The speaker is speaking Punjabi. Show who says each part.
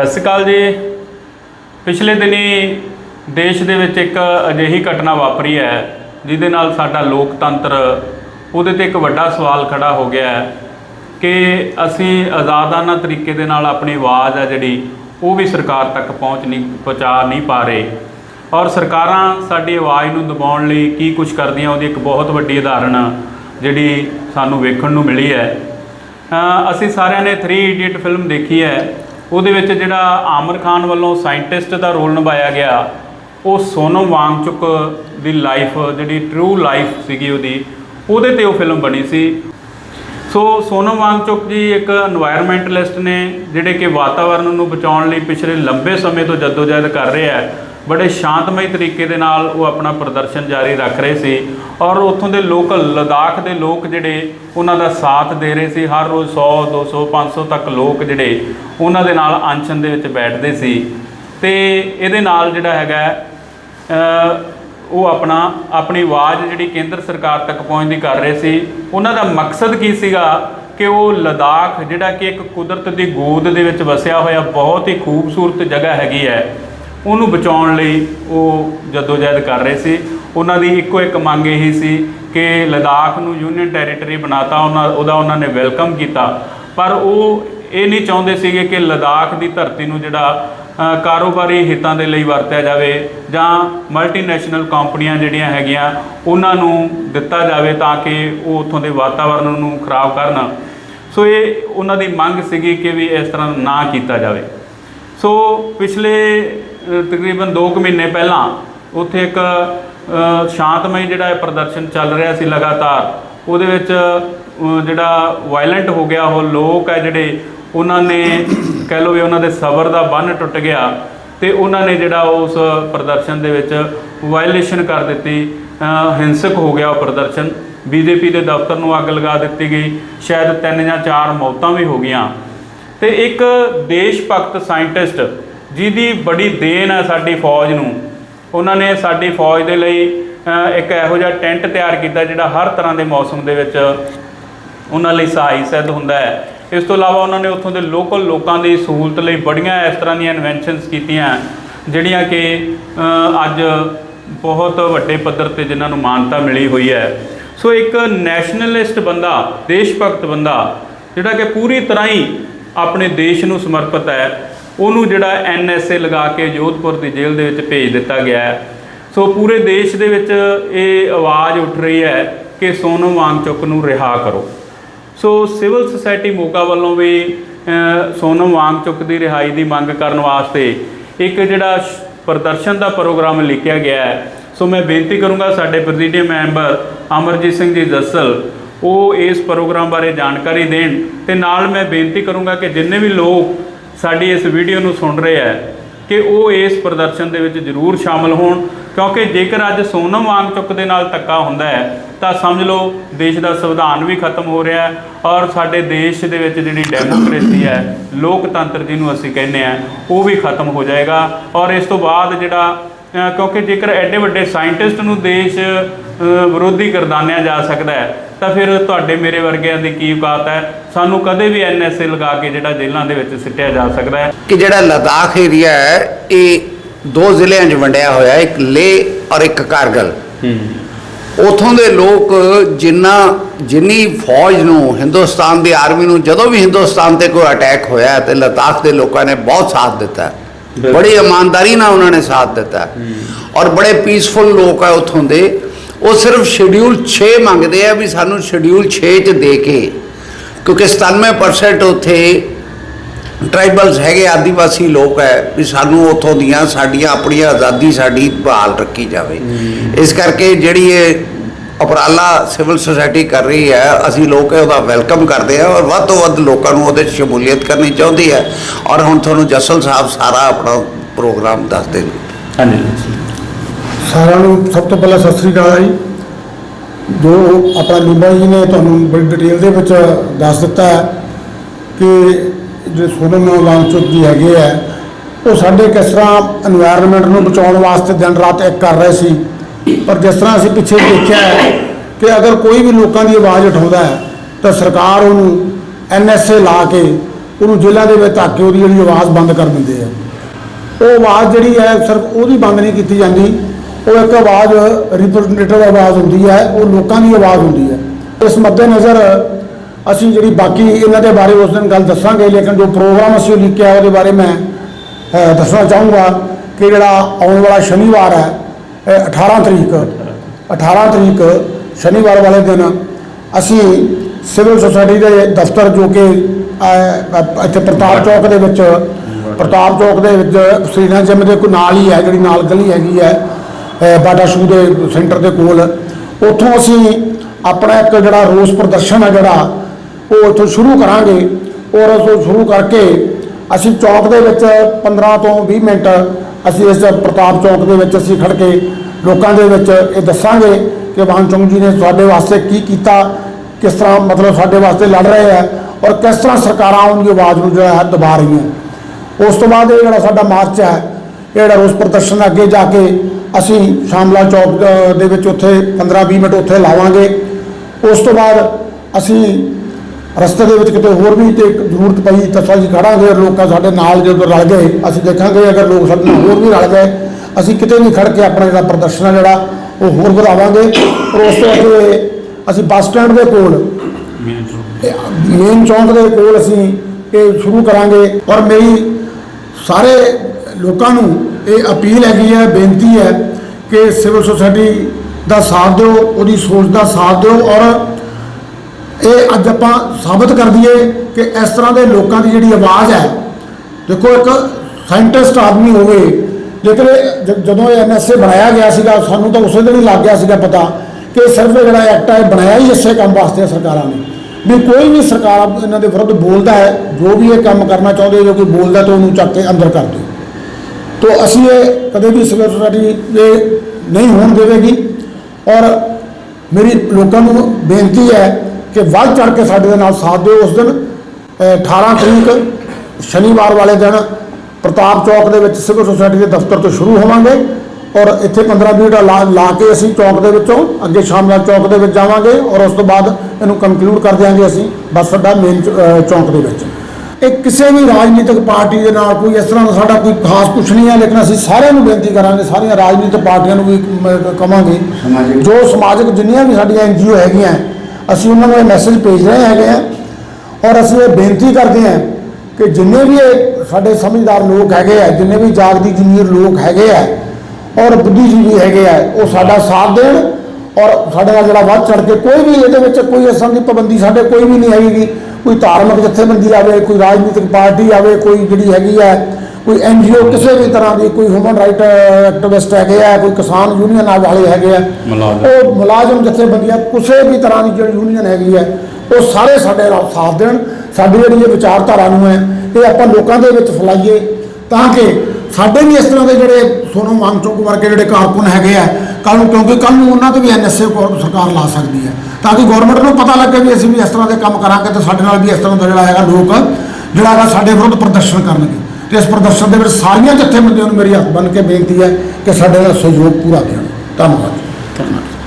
Speaker 1: ਸਤਿ ਸ਼੍ਰੀ ਅਕਾਲ ਜੀ। ਪਿਛਲੇ ਦਿਨੀ ਦੇਸ਼ ਦੇ ਵਿੱਚ ਇੱਕ ਅਜਿਹੀ ਘਟਨਾ ਵਾਪਰੀ ਹੈ, ਜਿਹਦੇ ਨਾਲ ਸਾਡਾ ਲੋਕਤੰਤਰ ਉਹਦੇ ਤੇ ਇੱਕ ਵੱਡਾ ਸਵਾਲ ਖੜਾ ਹੋ ਗਿਆ ਹੈ ਕਿ ਅਸੀਂ ਆਜ਼ਾਦਾਨਾ ਤਰੀਕੇ ਦੇ ਨਾਲ ਆਪਣੀ ਆਵਾਜ਼ ਆ ਜਿਹੜੀ, ਉਹ ਵੀ ਸਰਕਾਰ ਤੱਕ ਪਹੁੰਚ ਨਹੀਂ, ਪਹੁੰਚਾ ਨਹੀਂ ਪਾ ਰਹੇ। ਔਰ ਸਰਕਾਰਾਂ ਸਾਡੀ ਆਵਾਜ਼ ਨੂੰ ਦਬਾਉਣ ਲਈ ਕੀ ਕੁਝ ਕਰਦੀਆਂ, ਉਹਦੀ ਇੱਕ ਬਹੁਤ ਵੱਡੀ ਉਦਾਹਰਣ ਜਿਹੜੀ ਸਾਨੂੰ ਵੇਖਣ ਨੂੰ ਮਿਲੀ ਹੈ। ਅਸੀਂ ਸਾਰਿਆਂ ਨੇ 3 ਇਡੀਅਟ ਫਿਲਮ ਦੇਖੀ ਹੈ। ਉਹਦੇ ਵਿੱਚ ਜਿਹੜਾ ਆਮਰ ਖਾਨ ਵੱਲੋਂ ਸਾਇੰਟਿਸਟ ਦਾ ਰੋਲ ਨਿਭਾਇਆ ਗਿਆ, ਉਹ ਸੋਨਮ ਵਾਂਗਚੁਕ ਦੀ ਲਾਈਫ ਜਿਹੜੀ ਟਰੂ ਲਾਈਫ ਸੀਗੀ ਉਹਦੀ, ਉਹਦੇ ਤੇ ਉਹ ਫਿਲਮ ਬਣੀ ਸੀ। ਸੋ ਸੋਨਮ ਵਾਂਗਚੁਕ ਜੀ ਇੱਕ এনवायरमेंटਲਿਸਟ ਨੇ, ਜਿਹੜੇ ਕਿ ਵਾਤਾਵਰਣ ਨੂੰ ਬਚਾਉਣ ਲਈ ਪਿਛਲੇ ਲੰਬੇ ਸਮੇਂ ਤੋਂ ਜਦੋਜਹਿਦ ਕਰ ਰਿਹਾ ਹੈ ਬੜੇ ਸ਼ਾਂਤਮਈ ਤਰੀਕੇ ਦੇ ਨਾਲ ਉਹ ਆਪਣਾ ਪ੍ਰਦਰਸ਼ਨ ਜਾਰੀ ਰੱਖ ਰਹੇ ਸੀ ਔਰ ਉੱਥੋਂ ਦੇ ਲੋਕਲ, ਲਦਾਖ ਦੇ ਲੋਕ ਜਿਹੜੇ ਉਹਨਾਂ ਦਾ ਸਾਥ ਦੇ ਰਹੇ ਸੀ। ਹਰ ਰੋਜ਼ 100 200 500 ਤੱਕ ਲੋਕ ਜਿਹੜੇ ਉਹਨਾਂ ਦੇ ਨਾਲ ਅਨਸ਼ਨ ਦੇ ਵਿੱਚ ਬੈਠਦੇ ਸੀ। ਤੇ ਇਹਦੇ ਨਾਲ ਜਿਹੜਾ ਹੈਗਾ ਉਹ ਆਪਣਾ, ਆਪਣੀ ਆਵਾਜ਼ ਜਿਹੜੀ ਕੇਂਦਰ ਸਰਕਾਰ ਤੱਕ ਪਹੁੰਚਦੀ ਕਰ ਰਹੇ ਸੀ। ਉਹਨਾਂ ਦਾ ਮਕਸਦ ਕੀ ਸੀਗਾ ਕਿ ਉਹ ਲਦਾਖ, ਜਿਹੜਾ ਕਿ ਇੱਕ ਕੁਦਰਤ ਦੀ ਗੋਦ ਦੇ ਵਿੱਚ ਵਸਿਆ ਹੋਇਆ ਬਹੁਤ ਹੀ ਖੂਬਸੂਰਤ ਜਗ੍ਹਾ ਹੈਗੀ ਹੈ ਉਹਨੂੰ ਬਚਾਉਣ ਲਈ ਉਹ ਜਦੋਜਹਿਦ ਕਰ ਰਹੇ ਸੀ। ਉਹਨਾਂ ਦੀ ਇੱਕੋ ਇੱਕ ਮੰਗ ਇਹੀ ਸੀ ਕਿ ਲਦਾਖ ਨੂੰ ਯੂਨੀਅਨ ਟੈਰੀਟਰੀ ਬਣਾਤਾ, ਉਹਨਾਂ, ਉਹਦਾ ਉਹਨਾਂ ਨੇ ਵੈਲਕਮ ਕੀਤਾ। ਪਰ ਉਹ ਇਹ ਨਹੀਂ ਚਾਹੁੰਦੇ ਸੀਗੇ ਕਿ ਲਦਾਖ ਦੀ ਧਰਤੀ ਨੂੰ ਜਿਹੜਾ ਕਾਰੋਬਾਰੀ ਹਿੱਤਾਂ ਦੇ ਲਈ ਵਰਤਿਆ ਜਾਵੇ ਜਾਂ ਮਲਟੀਨੈਸ਼ਨਲ ਕੰਪਨੀਆਂ ਜਿਹੜੀਆਂ ਹੈਗੀਆਂ, ਉਹਨਾਂ ਨੂੰ ਦਿੱਤਾ ਜਾਵੇ ਤਾਂ ਕਿ ਉਹ ਉੱਥੋਂ ਦੇ ਵਾਤਾਵਰਣ ਨੂੰ ਖਰਾਬ ਕਰਨ। ਸੋ ਇਹ ਉਹਨਾਂ ਦੀ ਮੰਗ ਸੀਗੀ ਕਿ ਵੀ ਇਸ ਤਰ੍ਹਾਂ ਨਾ ਕੀਤਾ ਜਾਵੇ। ਸੋ ਪਿਛਲੇ ਤਕਰੀਬਨ 2 ਕੁ ਮਹੀਨੇ ਪਹਿਲਾਂ ਉੱਥੇ ਇੱਕ ਸ਼ਾਂਤਮਈ ਜਿਹੜਾ ਇਹ ਪ੍ਰਦਰਸ਼ਨ ਚੱਲ ਰਿਹਾ ਸੀ ਲਗਾਤਾਰ, ਉਹਦੇ ਵਿੱਚ ਜਿਹੜਾ ਵਾਇਲੈਂਟ ਹੋ ਗਿਆ, ਉਹ ਲੋਕ ਹੈ ਜਿਹੜੇ, ਉਹਨਾਂ ਨੇ ਕਹਿ ਲਓ ਵੀ ਉਹਨਾਂ ਦੇ ਸਬਰ ਦਾ ਬੰਨ ਟੁੱਟ ਗਿਆ ਤੇ ਉਹਨਾਂ ਨੇ ਜਿਹੜਾ ਉਸ ਪ੍ਰਦਰਸ਼ਨ ਦੇ ਵਿੱਚ ਵਾਇਲੇਸ਼ਨ ਕਰ ਦਿੱਤੀ ਹਿੰਸਕ ਹੋ ਗਿਆ ਉਹ ਪ੍ਰਦਰਸ਼ਨ। ਬੀਜੇਪੀ ਦੇ ਦਫ਼ਤਰ ਨੂੰ ਅੱਗ ਲਗਾ ਦਿੱਤੀ ਗਈ, ਸ਼ਾਇਦ ਤਿੰਨ ਜਾਂ ਚਾਰ ਮੌਤਾਂ ਵੀ ਹੋ ਗਈਆਂ। ਤੇ ਇੱਕ ਦੇਸ਼ ਭਗਤ ਸਾਇੰਟਿਸਟ ਜਿਹਦੀ ਬੜੀ ਦੇਣ ਹੈ ਸਾਡੀ ਫੌਜ ਨੂੰ। ਉਹਨਾਂ ਨੇ ਸਾਡੀ ਫੌਜ ਦੇ ਲਈ ਇੱਕ ਇਹੋ ਜਿਹਾ ਟੈਂਟ ਤਿਆਰ ਕੀਤਾ ਜਿਹੜਾ ਹਰ ਤਰ੍ਹਾਂ ਦੇ ਮੌਸਮ ਦੇ ਵਿੱਚ ਉਹਨਾਂ ਲਈ ਸਹਾਈ ਸਿੱਧ ਹੁੰਦਾ ਹੈ। ਇਸ ਤੋਂ ਇਲਾਵਾ ਉਹਨਾਂ ਨੇ ਉੱਥੋਂ ਦੇ ਲੋਕਲ ਲੋਕਾਂ ਦੀ ਸਹੂਲਤ ਲਈ ਬੜੀਆਂ ਇਸ ਤਰ੍ਹਾਂ ਦੀਆਂ ਇਨਵੈਂਸ਼ਨਸ ਕੀਤੀਆਂ, ਜਿਹੜੀਆਂ ਕਿ ਅੱਜ ਬਹੁਤ ਵੱਡੇ ਪੱਧਰ ਤੇ ਜਿਨ੍ਹਾਂ ਨੂੰ ਮਾਨਤਾ ਮਿਲੀ ਹੋਈ ਹੈ। ਸੋ ਇੱਕ ਨੈਸ਼ਨਲਿਸਟ ਬੰਦਾ ਦੇਸ਼ ਭਗਤ ਬੰਦਾ, ਜਿਹੜਾ ਕਿ ਪੂਰੀ ਤਰ੍ਹਾਂ ਹੀ ਆਪਣੇ ਦੇਸ਼ ਨੂੰ ਸਮਰਪਿਤ ਹੈ ਉਹਨੂੰ ਜਿਹੜਾ ਐਨਐਸਏ ਲਗਾ ਕੇ ਜੋਧਪੁਰ ਦੀ ਜੇਲ੍ਹ ਦੇ ਵਿੱਚ ਭੇਜ ਦਿੱਤਾ ਗਿਆ ਹੈ। ਸੋ ਪੂਰੇ ਦੇਸ਼ ਦੇ ਵਿੱਚ ਇਹ ਆਵਾਜ਼ ਉੱਠ ਰਹੀ ਹੈ ਕਿ ਸੋਨਮ ਵਾਂਗਚੁਕ ਨੂੰ ਰਿਹਾ ਕਰੋ। ਸੋ ਸਿਵਲ ਸੁਸਾਇਟੀ ਮੋਗਾ ਵੱਲੋਂ ਵੀ ਅ, ਸੋਨਮ ਵਾਂਗਚੁਕ ਦੀ ਰਿਹਾਈ ਦੀ ਮੰਗ ਕਰਨ ਵਾਸਤੇ ਇੱਕ ਜਿਹੜਾ ਪ੍ਰਦਰਸ਼ਨ ਦਾ ਪ੍ਰੋਗਰਾਮ ਲਿਖਿਆ ਗਿਆ ਹੈ। ਸੋ ਮੈਂ ਬੇਨਤੀ ਕਰੂੰਗਾ ਸਾਡੇ ਪ੍ਰੈਜ਼ੀਡੀਅਮ ਮੈਂਬਰ ਅਮਰਜੀਤ ਸਿੰਘ ਜੀ ਜੱਸਲ ਉਹ ਇਸ ਪ੍ਰੋਗਰਾਮ ਬਾਰੇ ਜਾਣਕਾਰੀ ਦੇਣ ਤੇ ਨਾਲ ਮੈਂ ਬੇਨਤੀ ਕਰੂੰਗਾ ਕਿ ਜਿੰਨੇ ਵੀ ਲੋਕ ਸਾਡੀ ਇਸ ਵੀਡੀਓ ਨੂੰ ਸੁਣ ਰਹੇ ਹੈ ਕਿ ਉਹ ਇਸ ਪ੍ਰਦਰਸ਼ਨ ਦੇ ਵਿੱਚ ਜ਼ਰੂਰ ਸ਼ਾਮਲ ਹੋਣ, ਕਿਉਂਕਿ ਜੇਕਰ ਅੱਜ ਸੋਨਮ ਵਾਂਗਚੁਕ ਦੇ ਨਾਲ ਧੱਕਾ ਹੁੰਦਾ ਹੈ, ਤਾਂ ਸਮਝ ਲਓ ਦੇਸ਼ ਦਾ ਸੰਵਿਧਾਨ ਵੀ ਖਤਮ ਹੋ ਰਿਹਾ ਹੈ ਔਰ ਸਾਡੇ ਦੇਸ਼ ਦੇ ਵਿੱਚ ਜਿਹੜੀ ਡੈਮੋਕ੍ਰੇਸੀ ਹੈ, ਲੋਕਤੰਤਰ ਜਿਹਨੂੰ ਅਸੀਂ ਕਹਿੰਦੇ ਆ ਉਹ ਵੀ ਖਤਮ ਹੋ ਜਾਏਗਾ ਔਰ ਇਸ ਤੋਂ ਬਾਅਦ ਜਿਹੜਾ ਕਿਉਂਕਿ ਜੇਕਰ ਐਡੇ ਵੱਡੇ ਸਾਇੰਟਿਸਟ ਨੂੰ ਦੇਸ਼ ਵਿਰੋਧੀ ਗਰਦਾਨਿਆ ਜਾ ਸਕਦਾ ਹੈ ਤਾਂ ਫਿਰ ਤੁਹਾਡੇ ਮੇਰੇ ਵਰਗਿਆਂ ਦੀ ਕੀ ਔਕਾਤ ਹੈ? ਸਾਨੂੰ ਕਦੇ ਵੀ ਐਨਐਸਏ ਲਗਾ ਕੇ ਜਿਹੜਾ ਜੇਲ੍ਹਾਂ ਦੇ ਵਿੱਚ ਸਿੱਟਿਆ ਜਾ ਸਕਦਾ ਹੈ?
Speaker 2: ਕਿ ਜਿਹੜਾ ਲਦਾਖ ਏਰੀਆ ਹੈ ਇਹ ਦੋ ਜ਼ਿਲ੍ਹਿਆਂ 'ਚ ਵੰਡਿਆ ਹੋਇਆ ਇੱਕ ਲੇਹ ਔਰ ਇੱਕ ਕਾਰਗਲ। ਉਥੋਂ ਦੇ ਲੋਕ ਜਿੰਨਾ ਜਿੰਨੀ ਫੌਜ ਨੂੰ ਹਿੰਦੁਸਤਾਨ ਦੀ ਆਰਮੀ ਨੂੰ ਜਦੋਂ ਵੀ ਹਿੰਦੁਸਤਾਨ ਤੇ ਕੋਈ ਅਟੈਕ ਹੋਇਆ ਤੇ ਲਦਾਖ ਦੇ ਲੋਕਾਂ ਨੇ ਬਹੁਤ ਸਾਥ ਦਿੱਤਾ। ਬੜੀ ਇਮਾਨਦਾਰੀ ਨਾਲ ਉਹਨਾਂ ਨੇ ਸਾਥ ਦਿੱਤਾ। ਔਰ ਬੜੇ ਪੀਸਫੁਲ ਲੋਕ ਆ ਉਥੋਂ ਦੇ। ਉਹ ਸਿਰਫ ਸ਼ਡਿਊਲ 6 ਮੰਗਦੇ ਆ ਵੀ ਸਾਨੂੰ ਸ਼ਡਿਊਲ 6 ਚ ਦੇ ਕੇ। ਕਿਉਂਕਿ 97% ਉੱਥੇ ਟ੍ਰਾਈਬਲਸ ਹੈਗੇ ਆਦੀਵਾਸੀ ਲੋਕ ਹੈ ਵੀ ਸਾਨੂੰ ਉੱਥੋਂ ਦੀਆਂ ਸਾਡੀਆਂ ਆਪਣੀਆਂ ਆਜ਼ਾਦੀ ਸਾਡੀ ਬਹਾਲ ਰੱਖੀ ਜਾਵੇ। ਇਸ ਕਰਕੇ ਜਿਹੜੀ ਇਹ ਉਪਰਾਲਾ ਸਿਵਲ ਸੁਸਾਇਟੀ ਕਰ ਰਹੀ ਹੈ ਅਸੀਂ ਲੋਕ ਉਹਦਾ ਵੈਲਕਮ ਕਰਦੇ ਆ ਔਰ ਵੱਧ ਤੋਂ ਵੱਧ ਲੋਕਾਂ ਨੂੰ ਉਹਦੇ ਸ਼ਮੂਲੀਅਤ ਕਰਨੀ ਚਾਹੁੰਦੀ ਹੈ। ਔਰ ਹੁਣ ਤੁਹਾਨੂੰ ਜਸਲ ਸਾਹਿਬ ਸਾਰਾ ਆਪਣਾ ਪ੍ਰੋਗਰਾਮ ਦੱਸ ਦੇਣ
Speaker 1: ਹਾਂਜੀ।
Speaker 3: ਸਾਰਿਆਂ ਨੂੰ ਸਭ ਤੋਂ ਪਹਿਲਾਂ ਸਤਿ ਸ੍ਰੀ ਅਕਾਲ ਜੀ। ਜੋ ਆਪਣਾ ਲੀਮਾ ਜੀ ਨੇ ਤੁਹਾਨੂੰ ਬੜੀ ਡਿਟੇਲ ਦੇ ਵਿੱਚ ਦੱਸ ਦਿੱਤਾ ਹੈ ਕਿ ਜੋ ਸੋਨਮ ਲਾਂਚੋਕ ਜੀ ਹੈਗੇ ਆ ਉਹ ਸਾਡੇ ਕਿਸ ਤਰ੍ਹਾਂ এনवायरमेंट ਨੂੰ ਬਚਾਉਣ ਵਾਸਤੇ ਦਿਨ ਰਾਤ ਇੱਕ ਕਰ ਰਹੇ ਸੀ ਪਰ ਜਿਸ ਤਰ੍ਹਾਂ ਅਸੀਂ ਪਿੱਛੇ ਦੇਖਿਆ ਹੈ ਕਿ ਅਗਰ ਕੋਈ ਵੀ ਲੋਕਾਂ ਦੀ ਆਵਾਜ਼ ਉਠਾਉਂਦਾ ਹੈ, ਤਾਂ ਸਰਕਾਰ ਉਹਨੂੰ ਐਨਐਸਏ ਲਾ ਕੇ ਉਹਨੂੰ ਜੇਲ੍ਹਾਂ ਦੇ ਵਿੱਚ ਧੱਕ ਕੇ ਉਹਦੀ ਜਿਹੜੀ ਆਵਾਜ਼ ਬੰਦ ਕਰ ਦਿੰਦੇ ਆ। ਉਹ ਆਵਾਜ਼ ਜਿਹੜੀ ਹੈ ਸਿਰਫ ਉਹਦੀ ਬੰਦ ਨਹੀਂ ਕੀਤੀ ਜਾਂਦੀ, ਉਹ ਇੱਕ ਆਵਾਜ਼ ਰਿਪਰੈਜ਼ੈਂਟੇਟਿਵ ਆਵਾਜ਼ ਹੁੰਦੀ ਹੈ, ਉਹ ਲੋਕਾਂ ਦੀ ਆਵਾਜ਼ ਹੁੰਦੀ ਹੈ। ਇਸ ਮੱਦੇ ਨਜ਼ਰ ਅਸੀਂ ਜਿਹੜੀ ਬਾਕੀ ਇਹਨਾਂ ਦੇ ਬਾਰੇ ਉਸ ਦਿਨ ਗੱਲ ਦੱਸਾਂਗੇ, ਲੇਕਿਨ ਜੋ ਪ੍ਰੋਗਰਾਮ ਅਸੀਂ ਲਿਖਿਆ ਉਹਦੇ ਬਾਰੇ ਮੈਂ ਦੱਸਣਾ ਚਾਹੂੰਗਾ ਕਿ ਜਿਹੜਾ ਆਉਣ ਵਾਲਾ ਸ਼ਨੀਵਾਰ ਹੈ 18 ਤਰੀਕ 18 ਤਰੀਕ ਸ਼ਨੀਵਾਰ ਵਾਲੇ ਦਿਨ ਅਸੀਂ ਸਿਵਲ ਸੁਸਾਇਟੀ ਦੇ ਦਫ਼ਤਰ ਜੋ ਕਿ ਇੱਥੇ ਪ੍ਰਤਾਪ ਚੌਕ ਦੇ ਵਿੱਚ ਪ੍ਰਤਾਪ ਚੌਕ ਦੇ ਵਿੱਚ ਸ੍ਰੀਨਾ ਜਿਮ ਦੇ ਕੋਈ ਨਾਲ ਹੀ ਹੈ ਜਿਹੜੀ ਨਾਲ ਗਲੀ ਹੈਗੀ ਹੈ ਬਾਟਾ ਸ਼ੂ ਦੇ ਸੈਂਟਰ ਦੇ ਕੋਲ। ਉੱਥੋਂ ਅਸੀਂ ਆਪਣਾ ਇੱਕ ਜਿਹੜਾ ਰੋਸ ਪ੍ਰਦਰਸ਼ਨ ਹੈ ਜਿਹੜਾ ਉਹ ਇੱਥੋਂ ਸ਼ੁਰੂ ਕਰਾਂਗੇ। ਔਰ ਉਸ ਸ਼ੁਰੂ ਕਰਕੇ ਅਸੀਂ ਚੌਕ ਦੇ ਵਿੱਚ 15 ਤੋਂ 20 ਮਿੰਟ ਅਸੀਂ ਇਸ ਪ੍ਰਤਾਪ ਚੌਕ ਦੇ ਵਿੱਚ ਅਸੀਂ ਖੜ ਕੇ ਲੋਕਾਂ ਦੇ ਵਿੱਚ ਇਹ ਦੱਸਾਂਗੇ ਕਿ ਵਾਹਨ ਚੌਂਕ ਜੀ ਨੇ ਸਾਡੇ ਵਾਸਤੇ ਕੀ ਕੀਤਾ, ਕਿਸ ਤਰ੍ਹਾਂ ਮਤਲਬ ਸਾਡੇ ਵਾਸਤੇ ਲੜ ਰਹੇ ਆ ਔਰ ਕਿਸ ਤਰ੍ਹਾਂ ਸਰਕਾਰਾਂ ਉਹਨਾਂ ਦੀ ਆਵਾਜ਼ ਨੂੰ ਜਿਹੜਾ ਹੈ ਦਬਾ ਰਹੀਆਂ। ਉਸ ਤੋਂ ਬਾਅਦ ਇਹ ਜਿਹੜਾ ਸਾਡਾ ਮਾਰਚ ਹੈ, ਇਹ ਜਿਹੜਾ ਰੋਸ ਪ੍ਰਦਰਸ਼ਨ ਅੱਗੇ ਜਾ ਕੇ ਅਸੀਂ ਸ਼ਾਮਲਾ ਚੌਕ ਦੇ ਵਿੱਚ ਉੱਥੇ 15-20 ਮਿੰਟ ਉੱਥੇ ਲਾਵਾਂਗੇ। ਉਸ ਤੋਂ ਬਾਅਦ ਅਸੀਂ ਰਸਤੇ ਦੇ ਵਿੱਚ ਕਿਤੇ ਹੋਰ ਵੀ ਤੇ ਜ਼ਰੂਰਤ ਪਈ ਤਾਂ ਅਸੀਂ ਖੜਾਂਗੇ ਲੋਕਾਂ ਸਾਡੇ ਨਾਲ ਜਦੋਂ ਰਲ ਗਏ ਅਸੀਂ ਦੇਖਾਂਗੇ ਅਗਰ ਲੋਕ ਸਾਡੇ ਨਾਲ ਹੋਰ ਵੀ ਰਲ ਗਏ ਅਸੀਂ ਕਿਤੇ ਨਹੀਂ ਖੜ ਕੇ ਆਪਣਾ ਜਿਹੜਾ ਪ੍ਰਦਰਸ਼ਨ ਹੈ ਜਿਹੜਾ ਉਹ ਹੋਰ ਵਧਾਵਾਂਗੇ। ਔਰ ਉਸ ਤੋਂ ਅੱਗੇ ਅਸੀਂ ਬੱਸ ਸਟੈਂਡ ਦੇ ਕੋਲ ਮੇਨ ਚੌਂਕ ਦੇ ਕੋਲ ਅਸੀਂ ਇਹ ਸ਼ੁਰੂ ਕਰਾਂਗੇ। ਔਰ ਮੇਰੀ ਸਾਰੇ ਲੋਕਾਂ ਨੂੰ ਇਹ ਅਪੀਲ ਹੈਗੀ ਹੈ ਬੇਨਤੀ ਹੈ ਕਿ ਸਿਵਲ ਸੁਸਾਇਟੀ ਦਾ ਸਾਥ ਦਿਓ ਉਹਦੀ ਸੋਚ ਦਾ ਸਾਥ ਦਿਓ ਔਰ ਇਹ ਅੱਜ ਆਪਾਂ ਸਾਬਤ ਕਰ ਦਈਏ ਕਿ ਇਸ ਤਰ੍ਹਾਂ ਦੇ ਲੋਕਾਂ ਦੀ ਜਿਹੜੀ ਆਵਾਜ਼ ਹੈ, ਦੇਖੋ ਇੱਕ ਸਾਇੰਟਿਸਟ ਆਦਮੀ ਹੋਵੇ ਲੇਕਿਨ ਇਹ ਜ- ਜਦੋਂ ਇਹ ਐਨਐਸਏ ਬਣਾਇਆ ਗਿਆ ਸੀਗਾ, ਸਾਨੂੰ ਤਾਂ ਉਸੇ ਦਿਨ ਹੀ ਲੱਗ ਗਿਆ ਸੀਗਾ ਪਤਾ ਕਿ ਸਿਰਫ ਜਿਹੜਾ ਐਕਟ ਹੈ ਬਣਾਇਆ ਹੀ ਇਸੇ ਕੰਮ ਵਾਸਤੇ ਸਰਕਾਰਾਂ ਨੇ। ਵੀ ਕੋਈ ਵੀ ਸਰਕਾਰ ਇਹਨਾਂ ਦੇ ਵਿਰੁੱਧ ਬੋਲਦਾ ਹੈ, ਜੋ ਵੀ ਇਹ ਕੰਮ ਕਰਨਾ ਚਾਹੁੰਦੇ ਜੋ ਕੋਈ ਬੋਲਦਾ ਤਾਂ ਉਹਨੂੰ ਚੱਕ ਕੇ ਅੰਦਰ ਕਰ ਦਿਓ। ਤੋ ਅਸੀਂ ਇਹ ਕਦੇ ਵੀ ਸਿਵਲ ਸੁਸਾਇਟੀ ਇਹ ਨਹੀਂ ਹੋਣ ਦੇਵੇਗੀ। ਔਰ ਮੇਰੀ ਲੋਕਾਂ ਨੂੰ ਬੇਨਤੀ ਹੈ ਕਿ ਵੱਧ ਚੜ ਕੇ ਸਾਡੇ ਦੇ ਨਾਲ ਸਾਥ ਦਿਓ ਉਸ ਦਿਨ ਅਹ 18 ਤਰੀਕ ਸ਼ਨੀਵਾਰ ਵਾਲੇ ਦਿਨ ਪ੍ਰਤਾਪ ਚੌਕ ਦੇ ਵਿੱਚ ਸਿਵਲ ਸੁਸਾਇਟੀ ਦੇ ਦਫ਼ਤਰ ਤੋਂ ਸ਼ੁਰੂ ਹੋਵਾਂਗੇ ਔਰ ਇੱਥੇ 15 ਮਿੰਟ ਲਾ ਕੇ ਅਸੀਂ ਚੌਕ ਦੇ ਵਿੱਚੋਂ ਅੱਗੇ ਸ਼ਾਮਲਾ ਚੌਕ ਦੇ ਵਿੱਚ ਜਾਵਾਂਗੇ ਔਰ ਉਸ ਤੋਂ ਬਾਅਦ ਇਹਨੂੰ ਕੰਕਲੂਡ ਕਰ ਦਿਆਂਗੇ ਅਸੀਂ ਬੱਸ ਅੱਡਾ ਮੇਨ ਚੌਕ ਦੇ ਵਿੱਚ। ਇਹ ਕਿਸੇ ਵੀ ਰਾਜਨੀਤਿਕ ਪਾਰਟੀ ਦੇ ਨਾਲ ਕੋਈ ਇਸ ਤਰ੍ਹਾਂ ਦਾ ਸਾਡਾ ਕੋਈ ਖਾਸ ਕੁਛ ਨਹੀਂ ਹੈ ਲੇਕਿਨ ਅਸੀਂ ਸਾਰਿਆਂ ਨੂੰ ਬੇਨਤੀ ਕਰਾਂਗੇ ਸਾਰੀਆਂ ਰਾਜਨੀਤਿਕ ਪਾਰਟੀਆਂ ਨੂੰ ਵੀ ਕਵਾਂਗੇ।
Speaker 2: ਸਮਾਜਿਕ-
Speaker 3: ਜੋ ਸਮਾਜਿਕ ਜਿੰਨੀਆਂ ਵੀ ਸਾਡੀਆਂ ਐਨਜੀਓ ਹੈਗੀਆਂ ਅਸੀਂ ਉਹਨਾਂ ਨੂੰ ਇਹ ਮੈਸੇਜ ਭੇਜ ਰਹੇ ਹੈਗੇ ਆ ਔਰ ਅਸੀਂ ਇਹ ਬੇਨਤੀ ਕਰਦੇ ਹਾਂ ਕਿ ਜਿੰਨੇ ਵੀ ਇਹ ਸਾਡੇ ਸਮਝਦਾਰ ਲੋਕ ਹੈਗੇ ਆ, ਜਿੰਨੇ ਵੀ ਜਾਗਦੀ ਜਮੀਰ ਲੋਕ ਹੈਗੇ ਆ ਔਰ ਬੁੱਧੀਜੀਵੀ ਹੈਗੇ ਆ, ਉਹ ਸਾਡਾ ਸਾਥ ਦੇਣ ਔਰ ਸਾਡੇ ਨਾਲ ਜਿਹੜਾ ਵੱਧ ਚੜ ਕੇ ਕੋਈ ਵੀ ਇਹਦੇ ਵਿੱਚ ਕੋਈ ਇਸ ਤਰ੍ਹਾਂ ਦੀ ਪਾਬੰਦੀ ਸਾਡੇ ਕੋਈ ਵੀ ਨਹੀਂ ਹੈਗੀ ਕੋਈ ਧਾਰਮਿਕ ਜਥੇਬੰਦੀ ਆਵੇ, ਕੋਈ ਰਾਜਨੀਤਿਕ ਪਾਰਟੀ ਆਵੇ, ਕੋਈ ਜਿਹੜੀ ਹੈਗੀ ਹੈ ਕੋਈ ਐਨਜੀਓ ਕਿਸੇ ਵੀ ਤਰ੍ਹਾਂ ਦੀ ਕੋਈ ਹਿਊਮਨ ਰਾਈਟ ਐਕਟਿਵਿਸਟ ਹੈਗੇ ਆ ਕੋਈ ਕਿਸਾਨ ਯੂਨੀਅਨ ਆ ਵਾਲੇ ਹੈਗੇ ਆ। ਉਹ ਮੁਲਾਜ਼ਮ ਜਥੇਬੰਦੀਆਂ ਕਿਸੇ ਵੀ ਤਰ੍ਹਾਂ ਦੀ ਜਿਹੜੀ ਯੂਨੀਅਨ ਹੈਗੀ ਹੈ ਉਹ ਸਾਰੇ ਸਾਡੇ ਨਾਲ ਸਾਥ ਦੇਣ। ਸਾਡੀ ਜਿਹੜੀ ਇਹ ਵਿਚਾਰਧਾਰਾ ਨੂੰ ਹੈ ਇਹ ਆਪਾਂ ਲੋਕਾਂ ਦੇ ਵਿੱਚ ਫੈਲਾਈਏ ਤਾਂ ਕਿ ਸਾਡੇ ਵੀ ਇਸ ਤਰ੍ਹਾਂ ਦੇ ਜਿਹੜੇ ਸੋਨਮ ਵਾਂਗਚੁਕ ਵਰਗੇ ਜਿਹੜੇ ਕਾਰਕੁਨ ਹੈਗੇ ਆ ਕੱਲ ਨੂੰ ਕਿਉਂਕਿ ਕੱਲ ਨੂੰ ਉਹਨਾਂ ਤੇ ਵੀ ਐਨਐਸਏ ਸਰਕਾਰ ਲਾ ਸਕਦੀ ਹੈ ਤਾਂ ਕਿ ਗਵਰਨਮੈਂਟ ਨੂੰ ਪਤਾ ਲੱਗੇ ਵੀ ਅਸੀਂ ਵੀ ਇਸ ਤਰ੍ਹਾਂ ਦੇ ਕੰਮ ਕਰਾਂਗੇ ਤੇ ਸਾਡੇ ਨਾਲ ਵੀ ਇਸ ਤਰ੍ਹਾਂ ਦਾ ਜਿਹੜਾ ਹੈਗਾ ਲੋਕ ਜਿਹੜਾ ਹੈਗਾ ਸਾਡੇ ਵਿਰੁੱਧ ਪ੍ਰਦਰਸ਼ਨ ਕਰਨਗੇ। ਤੇ ਇਸ ਪ੍ਰਦਰਸ਼ਨ ਦੇ ਵਿੱਚ ਸਾਰੀਆਂ ਜਥੇਬੰਦੀਆਂ ਨੂੰ ਮੇਰੀ ਹੱਥ ਬੰਨ੍ਹ ਕੇ ਬੇਨਤੀ ਹੈ ਕਿ ਸਾਡੇ ਨਾਲ ਸਹਿਯੋਗ ਪੂਰਾ ਦੇਣ। ਧੰਨਵਾਦ।
Speaker 1: ਧੰਨਵਾਦ।